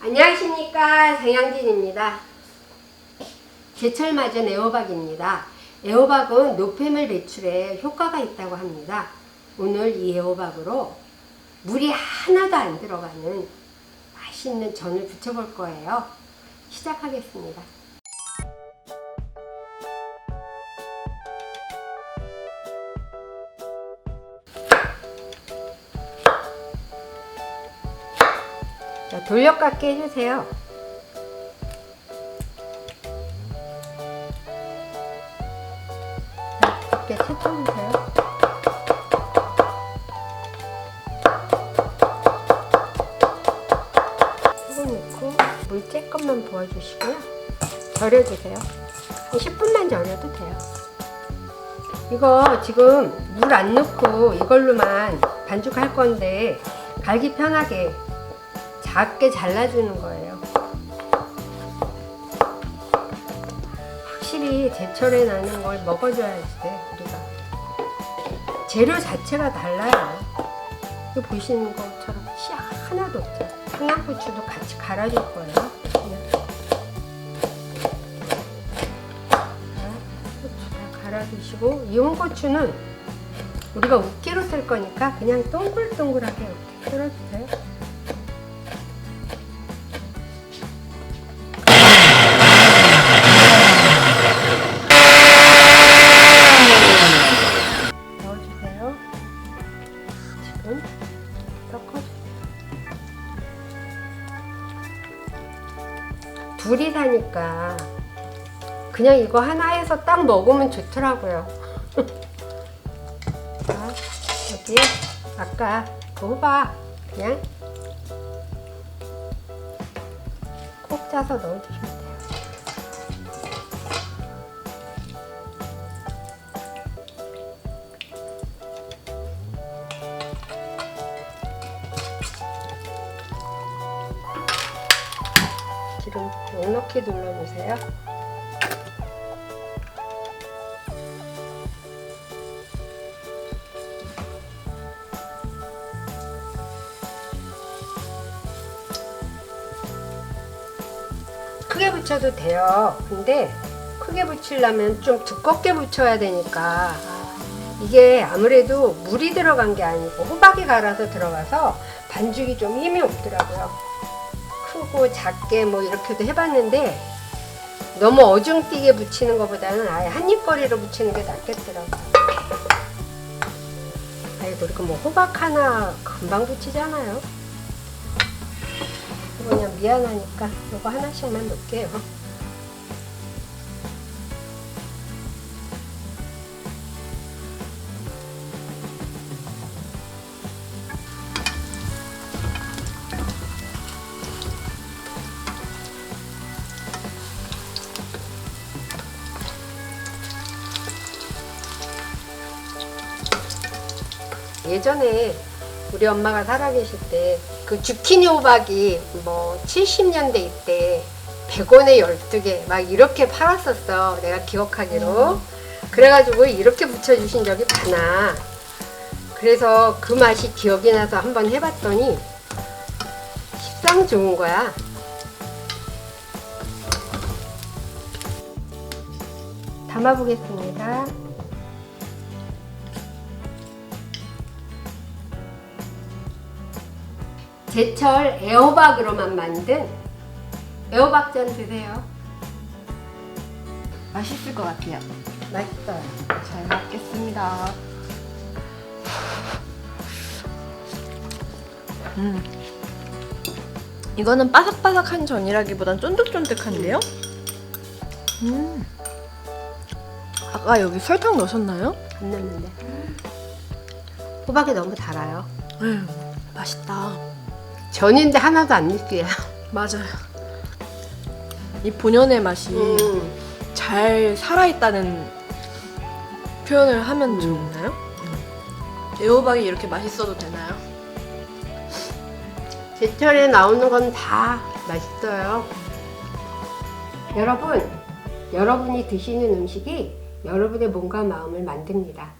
안녕하십니까 장영진입니다. 제철 맞은 애호박입니다. 애호박은 노폐물 배출에 효과가 있다고 합니다. 오늘 이 애호박으로 물이 하나도 안 들어가는 맛있는 전을 부쳐볼 거예요. 시작하겠습니다. 자, 돌려깎기 해주세요. 이렇게 채쳐주세요. 소금 넣고 물 조금만 부어주시고요. 절여주세요. 한 10분만 절여도 돼요. 이거 지금 물 안 넣고 이걸로만 반죽할 건데 갈기 편하게 작게 잘라주는 거예요. 확실히 제철에 나는 걸 먹어줘야지 돼, 우리가. 재료 자체가 달라요. 이거 보시는 것처럼 씨 하나도 없죠. 청양고추도 같이 갈아줄 거예요. 고추 다 갈아주시고 이 홍고추는 우리가 웃기로 쓸 거니까 그냥 동글동글하게 이렇게 썰어주세요. 지금 섞어주세요. 둘이 사니까 그냥 이거 하나 해서 딱 먹으면 좋더라고요. 자, 여기 아까 그 호박 그냥 콕 짜서 넣어주시면 기름 넉넉히 둘러주세요. 크게 붙여도 돼요. 근데 크게 붙이려면 좀 두껍게 붙여야 되니까 이게 아무래도 물이 들어간 게 아니고 호박이 갈아서 들어가서 반죽이 좀 힘이 없더라고요. 크고 작게 뭐 이렇게도 해봤는데 너무 어중뛰게 붙이는 것보다는 아예 한입거리로 붙이는 게 낫겠더라고요. 아이고 이거 뭐 호박 하나 금방 붙이잖아요. 그냥 미안하니까 이거 하나씩만 넣을게요. 예전에 우리 엄마가 살아계실 때 그 주키니 호박이 뭐 70년대 이때 100원에 12개 막 이렇게 팔았었어. 내가 기억하기로. 그래가지고 이렇게 붙여주신 적이 많아. 그래서 그 맛이 기억이 나서 한번 해봤더니 식상 좋은 거야. 담아보겠습니다. 제철 애호박으로만 만든 애호박전 드세요. 맛있을 것 같아요. 맛있어요. 잘 먹겠습니다. 음. 이거는 바삭바삭한 전이라기보단 쫀득쫀득한데요? 음. 아까 여기 설탕 넣으셨나요? 안 넣는데. 호박이 너무 달아요. 음, 맛있다. 전인데 하나도 안 느끼해요. 맞아요. 이 본연의 맛이 음. 잘 살아있다는 표현을 하면 음. 좋나요? 애호박이 이렇게 맛있어도 되나요? 제철에 나오는 건 다 맛있어요. 여러분, 여러분이 드시는 음식이 여러분의 몸과 마음을 만듭니다.